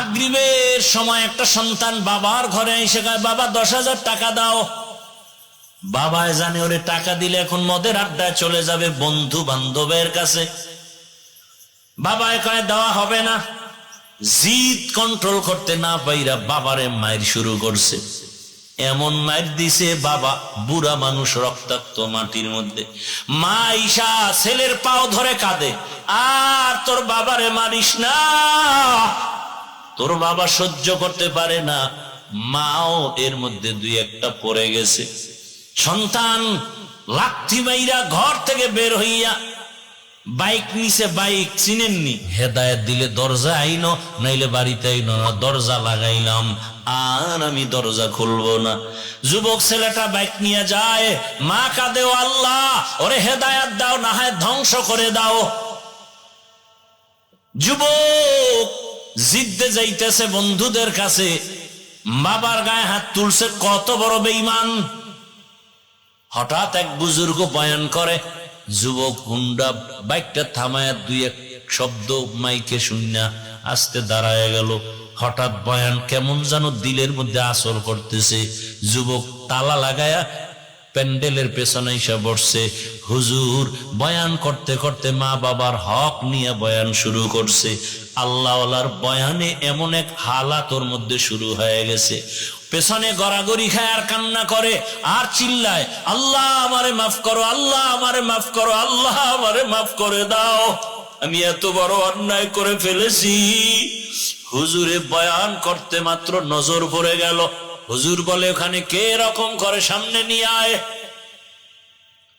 মাগরিবের সময় একটা সন্তান বাবার ঘরে এসে গায় বাবা, দশ হাজার টাকা দাও। বাবায় জানে, ওরে, টাকা দিলে এখন মদের আড্ডায় চলে যাবে বন্ধু বান্ধবের কাছে। বাবায় কয়, দেওয়া হবে না। জিদ কন্ট্রোল করতে না পাইরা বাবারে মায়ের শুরু করছে। এমন মায়ের দিছে, বাবা, বুড়া মানুষ রক্তাক্ত মাটির মধ্যে। মা ঈশা ছেলের পাও ধরে কাঁদে, আর তোর বাবারে মারিস না। তোর বাবা সহ্য করতে পারে না। মাও এর মধ্যে দুই একটা পড়ে গেছে। সন্তান লাথি মাইরা ঘর থেকে বের হইয়া বাইক নিছে, বাইক চিনেননি। হেদায়ত দিলে দরজা আইনো, নাইলে বাড়িতে আইনো না দরজা লাগাইলাম। আর আমি দরজা খুলবো না। যুবক ছেলেটা বাইক নিয়ে যায়, মা কাঁদে "ও আল্লাহ, ওরে হেদায়াত দাও, না হয় ধ্বংস করে দাও। যুবক জিদ্দে যাইতেছে বন্ধুদের কাছে, বাবার গায়ে হাত তুলছে কত বড় বেইমান হঠাৎ এক বুজুর্গ বয়ান করে, যুবক, হুন্ডা বাইকটা থামায় দুই এক শব্দ মাইকে শুননা আস্তে দাঁড়ায় গেল। হঠাৎ বয়ান কেমন যেন দিলের মধ্যে আসর করতেছে। যুবক তালা লাগায়া প্যান্ডেলের পেছনে এসে বসছে। হুজুর, বয়ান করতে করতে মা বাবার হক নিয়ে বয়ান শুরু করছে। আল্লাহওয়ালার বয়ানে এমন এক হালাত ওর মধ্যে শুরু হয়ে গেছে। পেছনে গড়াগড়ি খায় আর কান্না করে, আর চিল্লায়, আল্লাহ আমারে মাফ করো, আল্লাহ আমারে মাফ করো, আল্লাহ আমারে মাফ করে দাও। আমি এত বড় অন্যায় করে ফেলেছি। হুজুরে বয়ান করতে মাত্র নজর পড়ে গেল। হুজুর বলে, ওখানে কে রকম করে সামনে নিয়ে আয়?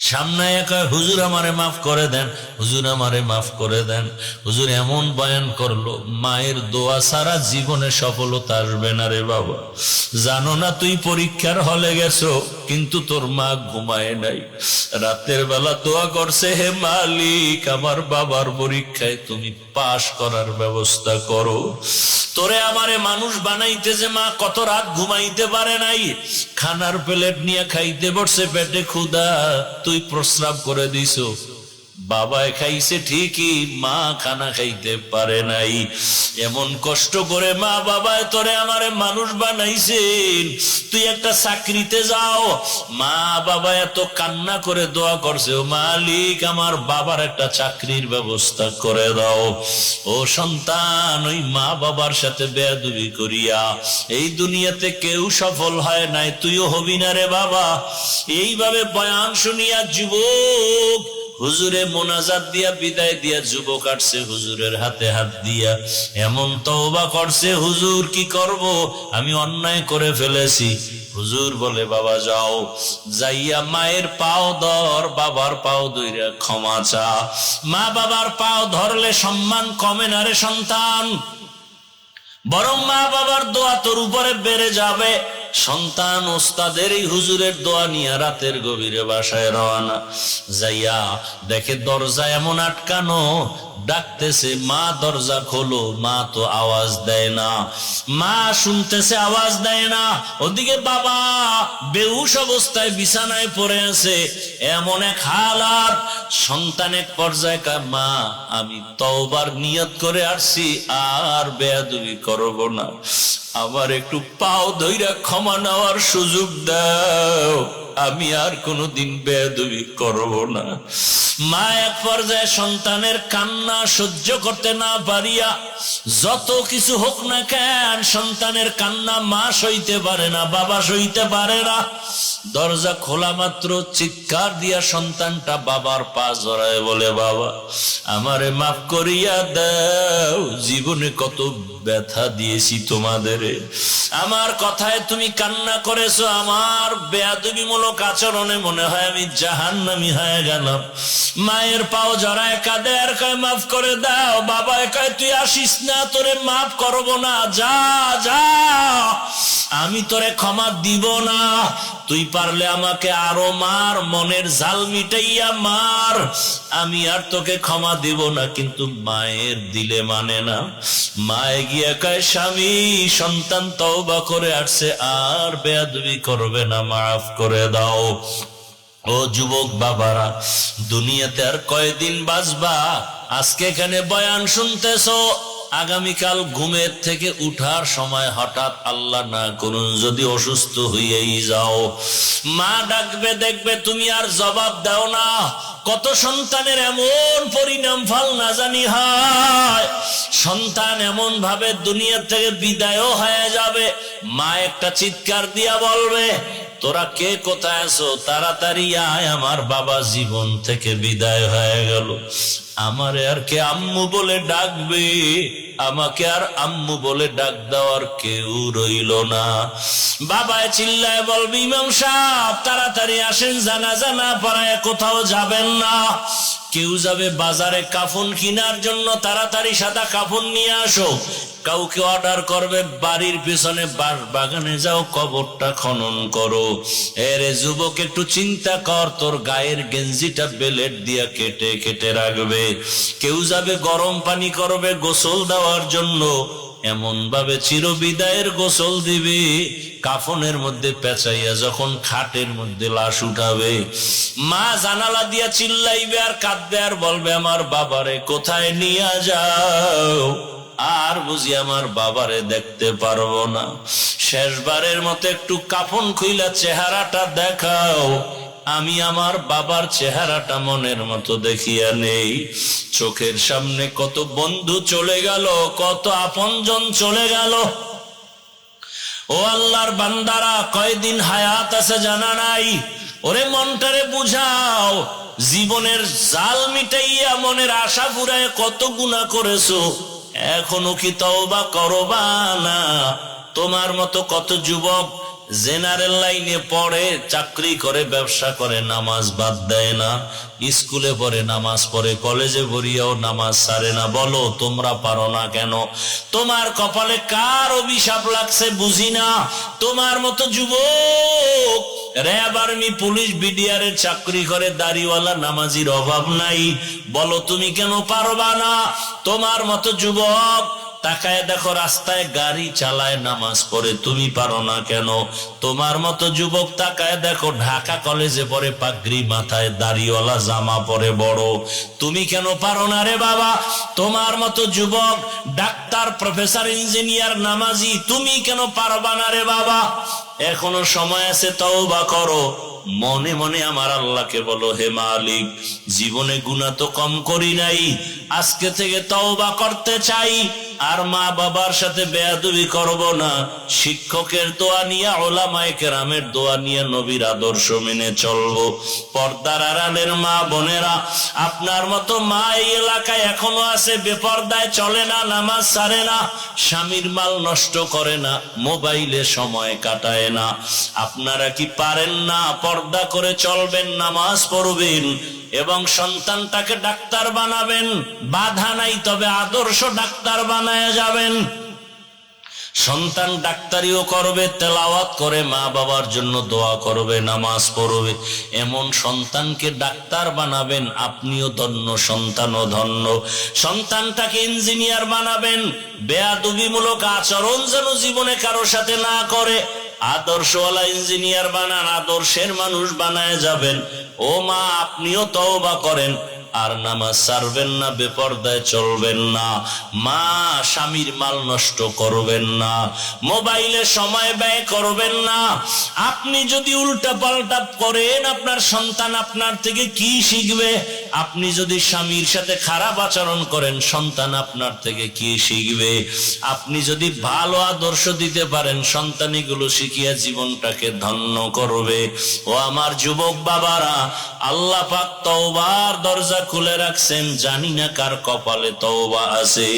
সামনে একা হুজুর আমারে মাফ করে দেন, হুজুর আমারে মাফ করে দেন। হুজুর এমন বয়ান করল, মায়ের দোয়া সারা জীবনে সফলতা আসবে না রে বাবা। জানো না তুই পরীক্ষার হলে গেছো, কিন্তু তোর মা ঘুমায় নাই। রাতের বেলা দোয়া করছে, হে মালিক, আমার বাবার পরীক্ষায় তুমি পাশ করার ব্যবস্থা করো। তোরে আমারে মানুষ বানাইতে যে মা কত রাত ঘুমাইতে পারে নাই, খানার প্লেট নিয়ে খাইতে বসে পেটে ক্ষুদা তুই প্রস্রাব করে দিছো। বাবায় খাইছে ঠিকই, মা খানা খাইতে পারে নাই। এমন কষ্ট করে মা বাবায় তোরে আমারে মানুষ বানাইছেন। তুই একটা চাকরিতে যাও। মা বাবা এত কান্না করে দোয়া করছে মালিক, আমার বাবার একটা চাকরির ব্যবস্থা করে দাও। ও সন্তান, ওই মা বাবার সাথে বেয়াদুবি করিয়া, এই দুনিয়াতে কেউ সফল হয় নাই, তুইও হবি না রে বাবা। এইভাবে বয়ান শুনিয়া যুবক হুজুরে মোনাজাত দিয়া বিদায় দিয়া যুবক আসছে হুজুরের হাতে হাত দিয়া। এমন তওবা করছে, হুজুর কি করব? আমি অন্যায় করে ফেলেছি। হুজুর বলে, বাবা, যাও। যাইয়া মায়ের পাও ধর, বাবার পাও দইরা ক্ষমা চা। মা বাবার পাও ধরলে সম্মান কমে না রে সন্তান। বরং মা বাবার দোয়া তোর উপরে বেড়ে যাবে। সন্তান ওস্তাদের এই হুজুরের দোয়া নিয়ে রাতের গভীরে বাসায় রওনা। যাইয়া দেখে দরজা এমন আটকানো ডাকতেছে মা দরজা খোলো। মা তো আওয়াজ দেয় না। মা শুনতেছে আওয়াজ দেয় না। ওদিকে বাবা বেউস অবস্থায় বিছানায় পড়ে আছে। এমন এক হালাত সন্তান এক পর্যায়ে কয়, মা আমি তওবার নিয়ত করে আসছি আর বেয়াদবি করব না। আমার একটু পাও ধইরা ক্ষমা নেওয়ার সুযোগ দাও। আমি আর কোনোদিন বেয়াদবি করব না। মা এক পর্যায়ে সন্তানের কান্না সহ্য করতে না পারিয়া যত কিছু হোক না কেন সন্তানের কান্না মা সইতে পারে না, বাবা সইতে পারে না। দরজা খোলা মাত্র, চিৎকার দিয়া সন্তানটা বাবার পা জড়ায় বলে, বাবা, আমারে মাফ করিয়া দাও, জীবনে কত ব্যথা দিয়েছি তোমাদের। আমার কথায় তুমি কান্না করেছ, আমার বেয়াদবিমূলক আচরণে মনে হয় আমি জাহান্নামি হয়ে গেলাম। মায়ের পাও জড়ায় কাঁদে, আর কয়, মাফ করে দাও বাবা কয়, তুই আসিস না, তোরে মাফ করব না, যা যা আমি তোরে ক্ষমা দিব না। তুই পারলে আমাকে আরও মার, মনের জাল মিটাইয়া মার। আমি আর তোকে ক্ষমা দিব না, কিন্তু মায়ের দিলে মানে না। মায়ে গিয়া কয়, স্বামী, সন্তান তওবা করে আসছে, আর বেয়াদবি করবে না, মাফ করে দাও। ও যুবক বাবারা, দুনিয়াতে আর কয়দিন বাঁচবা? আজকে এখানে বয়ান শুনতেছো? আগামীকাল ঘুমের থেকে উঠার সময় হঠাৎ আল্লাহ না করুন, যদি অসুস্থ হইয়েই যাও। মা ডাকবে, দেখবে তুমি আর জবাব দাও না। কত সন্তানের এমন পরিণাম ফল না জানি হয়। সন্তান এমন ভাবে দুনিয়া থেকে বিদায়ও হয়ে যাবে। মা একটা চিৎকার দিয়া বলবে তোরা কে কোথায় আছো? তাড়াতাড়ি আয়, আমার বাবা জীবন থেকে বিদায় হয়ে গেল। আমার আর কে আম্মু বলে ডাকবে? আমাকে আর আম্মু বলে ডাক দেওয়ার কেউ রইল না। বাবায় চিল্লায় বলবি, ইমাম সাহ তাড়াতাড়ি আসেন জানা জানা পড়ায় কোথাও যাবেন না। কেউ যাবে বাজারে কাফন কেনার জন্য, তাড়াতাড়ি সাদা কাফন নিয়ে আসো। কাউকে অর্ডার করবে, বাড়ির পিছনে বাগানে যাও, কবরটা খনন করো। এরে যুবক, একটু চিন্তা কর, তোর গায়ের গেঞ্জিটা বেলেট দিয়া কেটে কেটে রাখবে। কেউ যাবে গরম পানি করবে গোসল দেওয়ার জন্য। এমন ভাবে চিরবিদায়ের গোসল দিবে, কাফনের মধ্যে পেঁচাইয়া যখন খাটের মধ্যে লাশ উঠাবে, মা জানালা দিয়া চিল্লাইবে আর কাঁদবে আর বলবে, আমার বাবারে কোথায় নিয়ে যাও? আর বুঝি আমার বাবারে দেখতে পারব না। শেষবারের মতো একটু কাফন খুইলা চেহারাটা দেখাও। আমি আমার বাবার চেহারাটা মনের মতো দেখিয়া নেই। চোখের সামনে কত বন্ধু চলে গেল, কত আপনজন চলে গেল। ও আল্লাহর বান্দারা, কয়দিন হায়াত আছে জানা নাই? ওরে মনটারে বুঝাও, জীবনের জাল মিটাইয়া মনের আশা ফুরায় কত গুণা করেছ? এখনও কি তওবা করবা না? তোমার মতো কত যুবক জেনারেল লাইনে পড়ে, চাকরি করে, ব্যবসা করে, নামাজ বাদ দেয় না। স্কুলে পড়ে, নামাজ পড়ে, কলেজে পড়িয়াও নামাজ সারে না। বলো, তোমরা পারো না কেন? তোমার কপালে কার অভিশাপ লাগছে বুঝি না? তোমার মতো যুবক, র্যাব আর্মি, পুলিশ, বিডিআর চাকরি করে, দাড়িওয়ালা, নামাজির অভাব নাই। বলো, তুমি কেন পারবা না? তোমার মতো যুবক তাকায় দেখো রাস্তায় গাড়ি চালায়, নামাজ পড়ে। তুমি পারো না কেন? তোমার মতো যুবক তাকায় দেখো, ঢাকা কলেজে পড়ে, পাগড়ি মাথায় দাড়িওয়ালা, জামা পরে বড়। তুমি কেন পারো না রে বাবা? তোমার মতো যুবক, ডাক্তার, প্রফেসর, ইঞ্জিনিয়ার, নামাজি, তুমি কেন পারবা না রে বাবা? এখনও সময় আছে, তওবা করো। মনে মনে আমার আল্লাহকে বলো, হে মালিক, জীবনে গুণা তো কম করি নাই। আজকে থেকে তওবা করতে চাই। আর মা বাবার সাথে বেয়াদবি করব না। শিক্ষকের দোয়া নিয়ে, ওলামায়ে কেরামের দোয়া নিয়ে নবীর আদর্শ মেনে চলবো। পর্দার আড়ালের মা বোনেরা, আপনার মতো মা এই এলাকায় এখনও আছে, বেপর্দায় চলে না, নামাজ সারে না, স্বামীর মাল নষ্ট করে না, মোবাইলে সময় কাটায় না। আপনারা কি পারেন না পর্দা করে চলবেন, নামাজ পড়বেন এবং সন্তানটাকে ডাক্তার বানাবেন? বাধা নাই, তবে আদর্শ ডাক্তার বানায় যাবেন। সন্তান ডাক্তারিও করবে, তেলাওয়াত করে মা বাবার জন্য দোয়া করবে, নামাজ পড়বে। এমন সন্তানকে ডাক্তার বানাবেন, আপনিও ধন্য, সন্তানও ধন্য। সন্তানটাকে ইঞ্জিনিয়ার বানাবেন, বেয়াদুবিমূলক আচরণ যেন জীবনে কারও সাথে না করে। আদর্শওয়ালা ইঞ্জিনিয়ার বানান, আদর্শের মানুষ বানায় যাবেন। ও মা, আপনিও তওবা করেন। আর নামাজ সারবেন না, বেপর্দায় চলবেন না। মা স্বামীর মাল নষ্ট করবেন না। মোবাইলে সময় ব্যয় করবেন না। আপনি যদি উল্টা পাল্টা করেন, আপনার সন্তান আপনার থেকে কি শিখবে? আপনি যদি স্বামীর সাথে খারাপ আচরণ করেন, সন্তান আপনার থেকে কি শিখবে? আপনি যদি ভালো আদর্শ দিতে পারেন, সন্তান এগুলো শিখিয়া জীবনটাকে ধন্য করবে। ও আমার যুবক বাবারা, আল্লাহ পাক তওবার দরজা খুলে রাখছেন, জানি না কার কপালে তওবা আছে।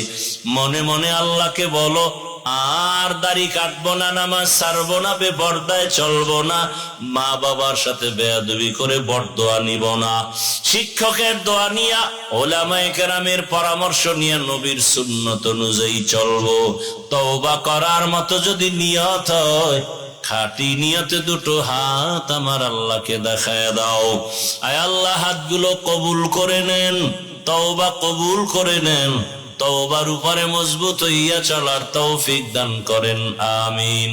মনে মনে আল্লাহকে বলো, আর দাড়ি কাটবো না, নামাজ সারবো না, বেপর্দায় চলবো না, মা বাবার সাথে বেয়াদবি করে বরদোয়া নিব না। শিক্ষকের দোয়া নিয়া ওলামায়ে কেরামের পরামর্শ নিয়ে নবীর সুন্নত অনুযায়ী চলবো। তওবা করার মতো যদি নিয়ত হয় খাটি নিয়তে দুটো হাত আমার আল্লাহকে দেখায় দাও। আয় আল্লাহ, হাতগুলো কবুল করে নেন, তওবা কবুল করে নেন, তওবার উপরে মজবুত হইয়া চলার তৌফিক দান করেন, আমিন।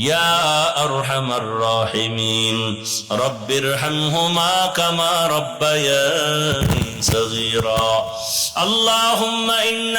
يا أرحم الراحمين رب ارحمهما كما ربياني صغيرا اللهم إنك